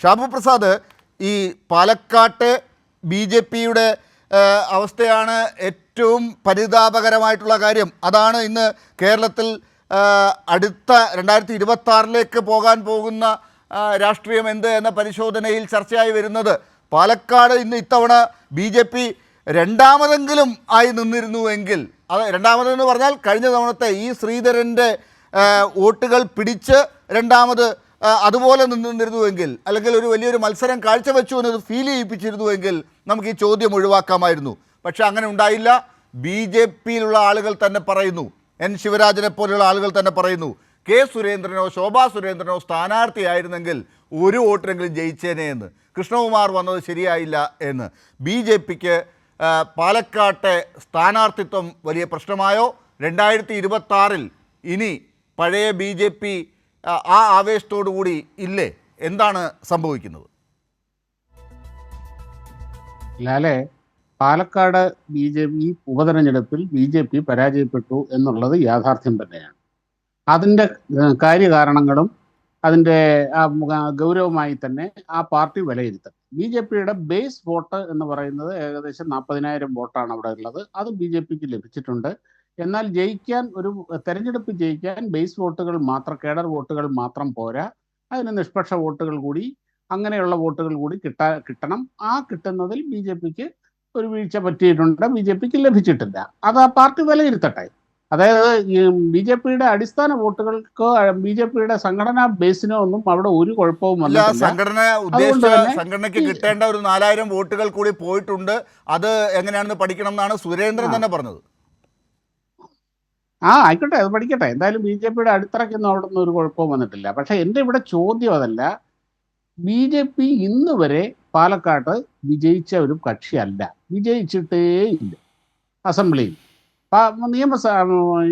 ഷാബു പ്രസാദ് ഈ പാലക്കാട്ടെ B J പിയുടെ അവസ്ഥയാണ് ഏറ്റവും പരിതാപകരമായിട്ടുള്ള കാര്യം. അതാണ് ഇന്ന് കേരളത്തിൽ അടുത്ത രണ്ടായിരത്തി ഇരുപത്തി പോകാൻ പോകുന്ന രാഷ്ട്രീയം എന്ത് എന്ന പരിശോധനയിൽ ചർച്ചയായി വരുന്നത്. പാലക്കാട് ഇന്ന് ഇത്തവണ ബി ജെ പി രണ്ടാമതെങ്കിലും ആയി നിന്നിരുന്നുവെങ്കിൽ അത് രണ്ടാമതെന്ന് പറഞ്ഞാൽ കഴിഞ്ഞ തവണത്തെ ഈ ശ്രീധരന്റെ വോട്ടുകൾ പിടിച്ച് രണ്ടാമത് അതുപോലെ നിന്നിരുന്നുവെങ്കിൽ അല്ലെങ്കിൽ ഒരു വലിയൊരു മത്സരം കാഴ്ചവെച്ചു എന്നത് ഫീൽ ചെയ്യിപ്പിച്ചിരുന്നുവെങ്കിൽ നമുക്ക് ഈ ചോദ്യം ഒഴിവാക്കാമായിരുന്നു. പക്ഷെ അങ്ങനെ ഉണ്ടായില്ല. ബി ജെ പിയിലുള്ള ആളുകൾ തന്നെ പറയുന്നു. എൻ ശിവരാജനെ പോലെയുള്ള ആളുകൾ തന്നെ പറയുന്നു. കെ സുരേന്ദ്രനോ ശോഭാ സുരേന്ദ്രനോ സ്ഥാനാർത്ഥിയായിരുന്നെങ്കിൽ ഒരു വോട്ടിനെങ്കിലും ജയിച്ചേനെ എന്ന്. കൃഷ്ണകുമാർ വന്നത് ശരിയായില്ല എന്ന്. ബി ജെ പിക്ക് പാലക്കാട്ടെ സ്ഥാനാർത്ഥിത്വം വലിയ പ്രശ്നമായോ? രണ്ടായിരത്തി ഇരുപത്തി ഇനി പഴയ ബി ജെ പി ആ ആവേശത്തോടു കൂടി ഇല്ലേ? എന്താണ് സംഭവിക്കുന്നത്? ലാലെ പാലക്കാട് ബി ജെ പി ഉപതെരഞ്ഞെടുപ്പിൽ ബി ജെ പി പരാജയപ്പെട്ടു എന്നുള്ളത് യാഥാർത്ഥ്യം തന്നെയാണ്. അതിന്റെ കാര്യകാരണങ്ങളും അതിന്റെ ഗൗരവമായി തന്നെ ആ പാർട്ടി വിലയിരുത്തണം ബി ജെ പിയുടെ ബേസ് വോട്ട് എന്ന് പറയുന്നത് ഏകദേശം നാൽപ്പതിനായിരം വോട്ടാണ് അവിടെ ഉള്ളത്. അത് ബി ജെ പിക്ക് ലഭിച്ചിട്ടുണ്ട്. എന്നാൽ ജയിക്കാൻ ഒരു തെരഞ്ഞെടുപ്പ് ജയിക്കാൻ ബേസ് വോട്ടുകൾ മാത്രം കേഡർ വോട്ടുകൾ മാത്രം പോരാ. അതിന് നിഷ്പക്ഷ വോട്ടുകൾ കൂടി അങ്ങനെയുള്ള വോട്ടുകൾ കൂടി കിട്ടാ കിട്ടണം. ആ കിട്ടുന്നതിൽ ബി ജെ പിക്ക് ഒരു വീഴ്ച പറ്റിയിട്ടുണ്ട്. ബി ജെ പിക്ക് ലഭിച്ചിട്ടില്ല. അത് ആ പാർട്ടി വിലയിരുത്തട്ടെ. അതായത് ബി ജെ പിയുടെ അടിസ്ഥാന വോട്ടുകൾക്കോ ബി ജെ പിയുടെ സംഘടനാ ബേസിനോ ഒന്നും അവിടെ ഒരു കുഴപ്പവും വന്നില്ല സംഘടന ഉദ്ദേശിച്ച സംഘടനയ്ക്ക് കിട്ടേണ്ട ഒരു നാലായിരം വോട്ടുകൾ കൂടി പോയിട്ടുണ്ട്. അത് എങ്ങനെയാണെന്ന് പഠിക്കണം എന്നാണ് സുരേന്ദ്രൻ തന്നെ പറഞ്ഞത്. ആ ആയിക്കോട്ടെ അത് പഠിക്കട്ടെ. എന്തായാലും ബി ജെ പിയുടെ അടിത്തറയ്ക്കൊന്നും അവിടെ നിന്ന് ഒരു കുഴപ്പവും വന്നിട്ടില്ല. പക്ഷെ എന്റെ ഇവിടെ ചോദ്യം അതല്ല. ബി ജെ പി ഇന്ന് വരെ പാലക്കാട്ട് വിജയിച്ച ഒരു കക്ഷിയല്ല. വിജയിച്ചിട്ടേ ഇല്ല. അസംബ്ലിയിൽ. നിയമസ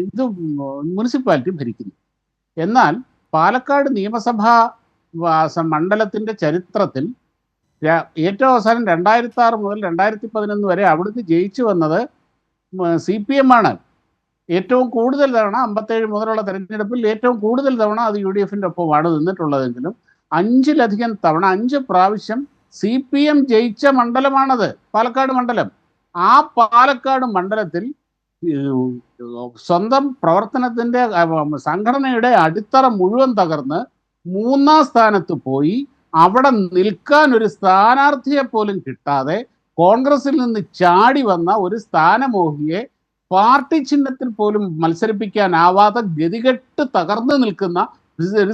ഇത് മുനിസിപ്പാലിറ്റി ഭരിക്കുന്നു. എന്നാൽ പാലക്കാട് നിയമസഭാ മണ്ഡലത്തിന്റെ ചരിത്രത്തിൽ ഏറ്റവും അവസാനം രണ്ടായിരത്തി ആറ് മുതൽ രണ്ടായിരത്തി പതിനൊന്ന് വരെ അവിടുന്ന് ജയിച്ചു വന്നത് സി പി എം ആണ്. ഏറ്റവും കൂടുതൽ തവണ അമ്പത്തേഴ് മുതലുള്ള തെരഞ്ഞെടുപ്പിൽ ഏറ്റവും കൂടുതൽ തവണ അത് യു ഡി എഫിന്റെ ഒപ്പമാണ് നിന്നിട്ടുള്ളതെങ്കിലും അഞ്ചിലധികം തവണ അഞ്ച് പ്രാവശ്യം സി പി എം ജയിച്ച മണ്ഡലമാണത് പാലക്കാട് മണ്ഡലം. ആ പാലക്കാട് മണ്ഡലത്തിൽ സ്വന്തം പ്രവർത്തനത്തിന്റെ സംഘടനയുടെ അടിത്തറ മുഴുവൻ തകർന്ന് മൂന്നാം സ്ഥാനത്ത് പോയി. അവിടെ നിൽക്കാൻ ഒരു സ്ഥാനാർത്ഥിയെ പോലും കിട്ടാതെ കോൺഗ്രസിൽ നിന്ന് ചാടി വന്ന ഒരു സ്ഥാനമോഹിയെ പാർട്ടി ചിഹ്നത്തിൽ പോലും മത്സരിപ്പിക്കാനാവാതെ ഗതികെട്ട് തകർന്നു നിൽക്കുന്ന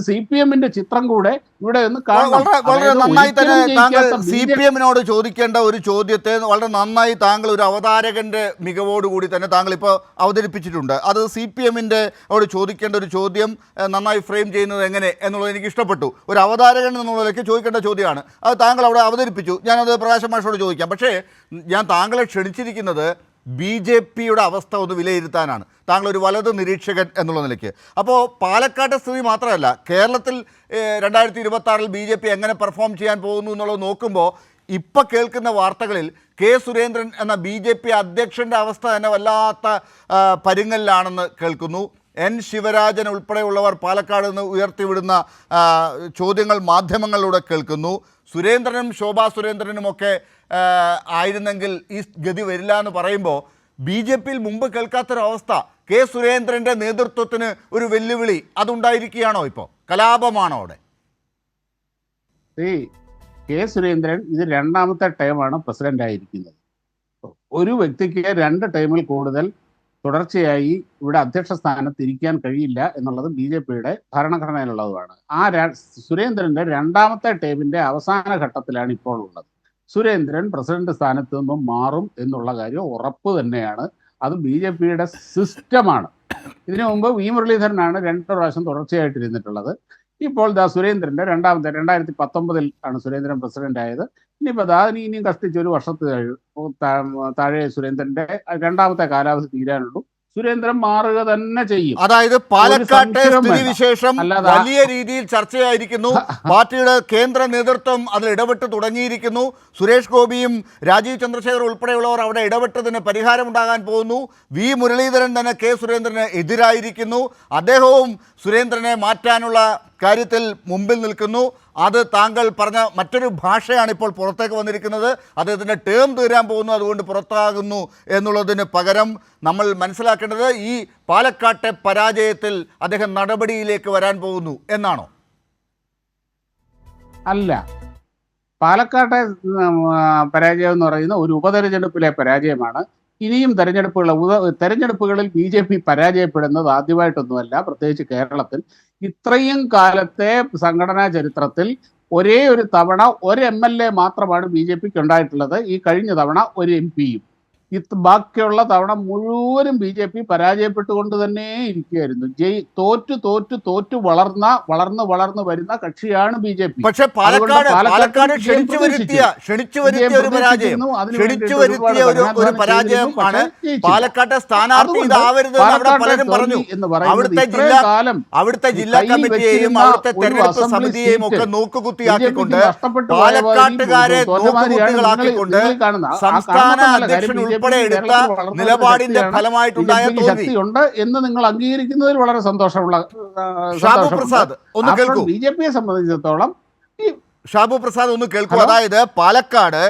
സി പി എമ്മിന്റെ ചിത്രം കൂടെ ഇവിടെ ഒന്ന് വളരെ വളരെ നന്നായി തന്നെ താങ്കൾ സി പി എമ്മിനോട് ചോദിക്കേണ്ട ഒരു ചോദ്യത്തെ വളരെ നന്നായി താങ്കൾ ഒരു അവതാരകന്റെ മികവോടുകൂടി തന്നെ താങ്കൾ ഇപ്പോൾ അവതരിപ്പിച്ചിട്ടുണ്ട്. അത് സി പി എമ്മിന്റെ അവിടെ ചോദിക്കേണ്ട ഒരു ചോദ്യം നന്നായി ഫ്രെയിം ചെയ്യുന്നത് എങ്ങനെ എന്നുള്ളത് എനിക്ക് ഇഷ്ടപ്പെട്ടു. ഒരു അവതാരകൻ എന്നുള്ളതിലേക്ക് ചോദിക്കേണ്ട ചോദ്യമാണ്. അത് താങ്കൾ അവിടെ അവതരിപ്പിച്ചു. ഞാനത് പ്രകാശ് മാഷോട് ചോദിക്കാം. പക്ഷേ ഞാൻ താങ്കളെ ക്ഷണിച്ചിരിക്കുന്നത് ബി ജെ പിയുടെ അവസ്ഥ ഒന്ന് വിലയിരുത്താനാണ്. താങ്കൾ ഒരു വലത് നിരീക്ഷകൻ എന്നുള്ള നിലയ്ക്ക്. അപ്പോൾ പാലക്കാട്ടെ സ്ഥിതി മാത്രമല്ല കേരളത്തിൽ രണ്ടായിരത്തി ഇരുപത്തി ബി ജെ പി എങ്ങനെ പെർഫോം ചെയ്യാൻ പോകുന്നു എന്നുള്ളത് നോക്കുമ്പോൾ ഇപ്പം കേൾക്കുന്ന വാർത്തകളിൽ കെ സുരേന്ദ്രൻ എന്ന ബി ജെ പി അധ്യക്ഷന്റെ അവസ്ഥ തന്നെ വല്ലാത്ത പരുങ്ങലിലാണെന്ന് കേൾക്കുന്നു. എൻ ശിവരാജൻ ഉൾപ്പെടെയുള്ളവർ പാലക്കാട് നിന്ന് ഉയർത്തിവിടുന്ന ചോദ്യങ്ങൾ മാധ്യമങ്ങളിലൂടെ കേൾക്കുന്നു. സുരേന്ദ്രനും ശോഭാ സുരേന്ദ്രനുമൊക്കെ ആയിരുന്നെങ്കിൽ ഈ ഗതി വരില്ല എന്ന് പറയുമ്പോൾ ബി ജെ പിയിൽ മുമ്പ് കേൾക്കാത്തൊരവസ്ഥ കെ സുരേന്ദ്രന്റെ നേതൃത്വത്തിന് ഒരു വെല്ലുവിളി അതുണ്ടായിരിക്കുകയാണോ ഇപ്പോൾ കലാപമാണോ അവിടെ? കെ സുരേന്ദ്രൻ ഇത് രണ്ടാമത്തെ ടൈമാണ് പ്രസിഡന്റ് ആയിരിക്കുന്നത്. ഒരു വ്യക്തിക്ക് രണ്ട് ടൈമിൽ കൂടുതൽ തുടർച്ചയായി ഇവിടെ അധ്യക്ഷ സ്ഥാനത്ത് ഇരിക്കാൻ കഴിയില്ല എന്നുള്ളത് ബി ജെ പിയുടെ ഭരണഘടനയിലുള്ളതുമാണ്. ആ സുരേന്ദ്രന്റെ രണ്ടാമത്തെ ടൈമിന്റെ അവസാന ഘട്ടത്തിലാണ് ഇപ്പോൾ ഉള്ളത്. സുരേന്ദ്രൻ പ്രസിഡന്റ് സ്ഥാനത്ത് നിന്നും മാറും എന്നുള്ള കാര്യം ഉറപ്പ് തന്നെയാണ്. അത് ബി ജെ പിയുടെ സിസ്റ്റമാണ്. ഇതിനു മുമ്പ് വി മുരളീധരനാണ് രണ്ട് പ്രാവശ്യം തുടർച്ചയായിട്ട് ഇരുന്നിട്ടുള്ളത് ഇപ്പോൾ ദാ സുരേന്ദ്രന്റെ രണ്ടാമത്തെ രണ്ടായിരത്തി പത്തൊമ്പതിൽ ആണ് സുരേന്ദ്രൻ പ്രസിഡന്റ് ആയത്. ഇനിയിപ്പോൾ ദാ ഇനി ഇനിയും കഷ്ടിച്ച് ഒരു വർഷത്ത് താഴെ സുരേന്ദ്രന്റെ രണ്ടാമത്തെ കാലാവധി തീരാനുള്ളൂ. സുരേന്ദ്രൻ മാറുക തന്നെ ചെയ്യും. അതായത് പാലക്കാട്ടെ. സ്ഥിതിവിശേഷം വലിയ രീതിയിൽ ചർച്ചയായിരിക്കുന്നു. പാർട്ടിയുടെ കേന്ദ്ര നേതൃത്വം അതിൽ ഇടപെട്ട് തുടങ്ങിയിരിക്കുന്നു. സുരേഷ് ഗോപിയും രാജീവ് ചന്ദ്രശേഖർ ഉൾപ്പെടെയുള്ളവർ അവിടെ ഇടപെട്ടതിന് പരിഹാരമുണ്ടാകാൻ പോകുന്നു. വി. മുരളീധരൻ തന്നെ കെ. സുരേന്ദ്രന് എതിരായിരിക്കുന്നു. അദ്ദേഹവും സുരേന്ദ്രനെ മാറ്റാനുള്ള കാര്യത്തിൽ മുമ്പിൽ നിൽക്കുന്നു. അത് താങ്കൾ പറഞ്ഞ മറ്റൊരു ഭാഷയാണ് ഇപ്പോൾ പുറത്തേക്ക് വന്നിരിക്കുന്നത്. അദ്ദേഹത്തിന്റെ ടേം തീരാൻ പോകുന്നു അതുകൊണ്ട് പുറത്താകുന്നു എന്നുള്ളതിന് പകരം നമ്മൾ മനസ്സിലാക്കേണ്ടത് ഈ പാലക്കാട്ടെ പരാജയത്തിൽ അദ്ദേഹം നടപടിയിലേക്ക് വരാൻ പോകുന്നു എന്നാണോ? അല്ല. പാലക്കാട്ടെ പരാജയം എന്ന് പറയുന്ന ഒരു ഉപതെരഞ്ഞെടുപ്പിലെ പരാജയമാണ്. ഇനിയും തെരഞ്ഞെടുപ്പുകൾ തെരഞ്ഞെടുപ്പുകളിൽ ബി ജെ പി പരാജയപ്പെടുന്നത് ആദ്യമായിട്ടൊന്നുമല്ല. പ്രത്യേകിച്ച് കേരളത്തിൽ ഇത്രയും കാലത്തെ സംഘടനാ ചരിത്രത്തിൽ ഒരേ ഒരു തവണ ഒരു എം എൽ എ മാത്രമാണ് ബി ജെ പിക്ക് ഉണ്ടായിട്ടുള്ളത്. ഈ കഴിഞ്ഞ തവണ ഒരു എം പിയും ഇത് ബാക്കിയുള്ള തവണ മുഴുവനും ബി ജെ പി പരാജയപ്പെട്ടുകൊണ്ട് തന്നെ ഇരിക്കുകയായിരുന്നു. ജയി തോറ്റു തോറ്റു തോറ്റു വളർന്ന വളർന്ന് വളർന്ന് വരുന്ന കക്ഷിയാണ് ബി ജെ പി. പക്ഷെ പാലക്കാട് പാലക്കാട് പാലക്കാട് വിജയം ക്ഷണിച്ചു വരുത്തിയ ക്ഷണിച്ചു വരുത്തിയ ഒരു പരാജയം. ക്ഷണിച്ചു വരുത്തിയ ഒരു ഒരു പരാജയമാണ് പാലക്കാട്ടെ സ്ഥാനാർത്ഥി അതുകൊണ്ട് ഇതാവരുത് എന്ന് അവിടെ പലരും പറഞ്ഞു. അവിടുത്തെ ജില്ലാ അവിടുത്തെ ജില്ലാ കമ്മിറ്റിയെയും അവിടുത്തെ തെരഞ്ഞെടുപ്പ് സമിതിയെയും ഒക്കെ നോക്കുകുത്തിയാക്കിക്കൊണ്ട് പാലക്കാട്ടുകാരെ നോക്കുകുത്തികളാക്കിക്കൊണ്ട് സംസ്ഥാന അധ്യക്ഷൻ ഉൾപ്പെടെ എടുത്ത നിലപാടിന്റെ. ഫലമായിട്ടുണ്ടായ തോന്നി ഉണ്ട് എന്ന് നിങ്ങൾ അംഗീകരിക്കുന്നതിൽ വളരെ സന്തോഷമുള്ള ഷാബു പ്രസാദ് ഒന്ന് കേൾക്കൂ. ബി ജെ പിയെ സംബന്ധിച്ചിടത്തോളം ഷാബു പ്രസാദ് ഒന്ന് കേൾക്കൂ. അതായത് പാലക്കാട്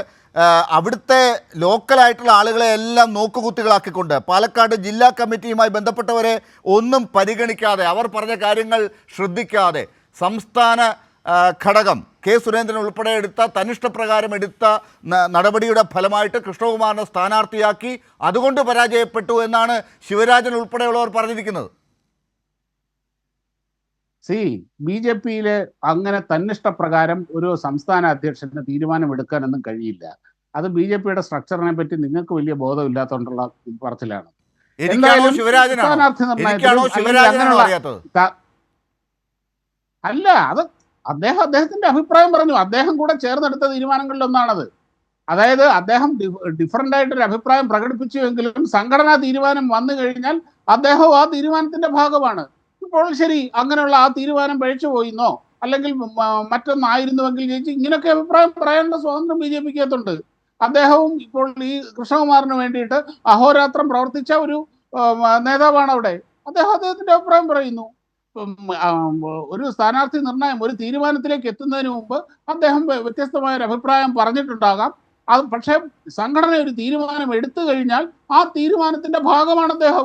അവിടുത്തെ ലോക്കലായിട്ടുള്ള ആളുകളെ എല്ലാം നോക്കുകുത്തികളാക്കിക്കൊണ്ട് പാലക്കാട് ജില്ലാ കമ്മിറ്റിയുമായി ബന്ധപ്പെട്ടവരെ ഒന്നും പരിഗണിക്കാതെ അവർ പറഞ്ഞ കാര്യങ്ങൾ ശ്രദ്ധിക്കാതെ സംസ്ഥാന ഘടകം. കെ സുരേന്ദ്രൻ ഉൾപ്പെടെ എടുത്ത തനിഷ്ടപ്രകാരം എടുത്ത നടപടിയുടെ ഫലമായിട്ട് കൃഷ്ണകുമാറിനെ സ്ഥാനാർത്ഥിയാക്കി അതുകൊണ്ട് പരാജയപ്പെട്ടു എന്നാണ് ശിവരാജൻ ഉൾപ്പെടെയുള്ളവർ പറഞ്ഞിരിക്കുന്നത്. സി ബി ജെ പിയിൽ അങ്ങനെ തന്നിഷ്ടപ്രകാരം ഒരു സംസ്ഥാന അധ്യക്ഷന് തീരുമാനമെടുക്കാനൊന്നും കഴിയില്ല. അത് ബി ജെ പിയുടെ സ്ട്രക്ചറിനെ പറ്റി നിങ്ങൾക്ക് വലിയ ബോധമില്ലാത്തതുകൊണ്ടുള്ള പറച്ചിലാണ്. സ്ഥാനാർത്ഥി അറിയാത്തത്? അല്ല അത് അദ്ദേഹം അദ്ദേഹത്തിന്റെ അഭിപ്രായം പറഞ്ഞു. അദ്ദേഹം കൂടെ ചേർന്നെടുത്ത തീരുമാനങ്ങളിൽ ഒന്നാണത് അതായത് അദ്ദേഹം ഡിഫറന്റ് ആയിട്ടൊരു അഭിപ്രായം പ്രകടിപ്പിച്ചുവെങ്കിലും സംഘടനാ തീരുമാനം വന്നു കഴിഞ്ഞാൽ അദ്ദേഹവും ആ തീരുമാനത്തിന്റെ ഭാഗമാണ്. ഇപ്പോൾ ശരി അങ്ങനെയുള്ള ആ തീരുമാനം പഴിച്ചു പോയിന്നോ? അല്ലെങ്കിൽ മറ്റൊന്നായിരുന്നുവെങ്കിൽ ചേച്ചി ഇങ്ങനെയൊക്കെ അഭിപ്രായം പറയാനുള്ള സ്വാതന്ത്ര്യം ബി ജെ പിക്ക് അകത്തുണ്ട് അദ്ദേഹവും ഇപ്പോൾ ഈ കൃഷ്ണകുമാറിന് വേണ്ടിയിട്ട് അഹോരാത്രം പ്രവർത്തിച്ച ഒരു നേതാവാണ് അവിടെ അദ്ദേഹം അദ്ദേഹത്തിന്റെ അഭിപ്രായം പറയുന്നു. ഒരു സ്ഥാനാർത്ഥി നിർണയം ഒരു തീരുമാനത്തിലേക്ക് എത്തുന്നതിന് മുമ്പ് അദ്ദേഹം വ്യ- വ്യത്യസ്തമായ ഒരു അഭിപ്രായം പറഞ്ഞിട്ടുണ്ടാകാം. അത് പക്ഷേ സംഘടന ഒരു തീരുമാനം എടുത്തു കഴിഞ്ഞാൽ ആ തീരുമാനത്തിന്റെ ഭാഗമാണ് അദ്ദേഹം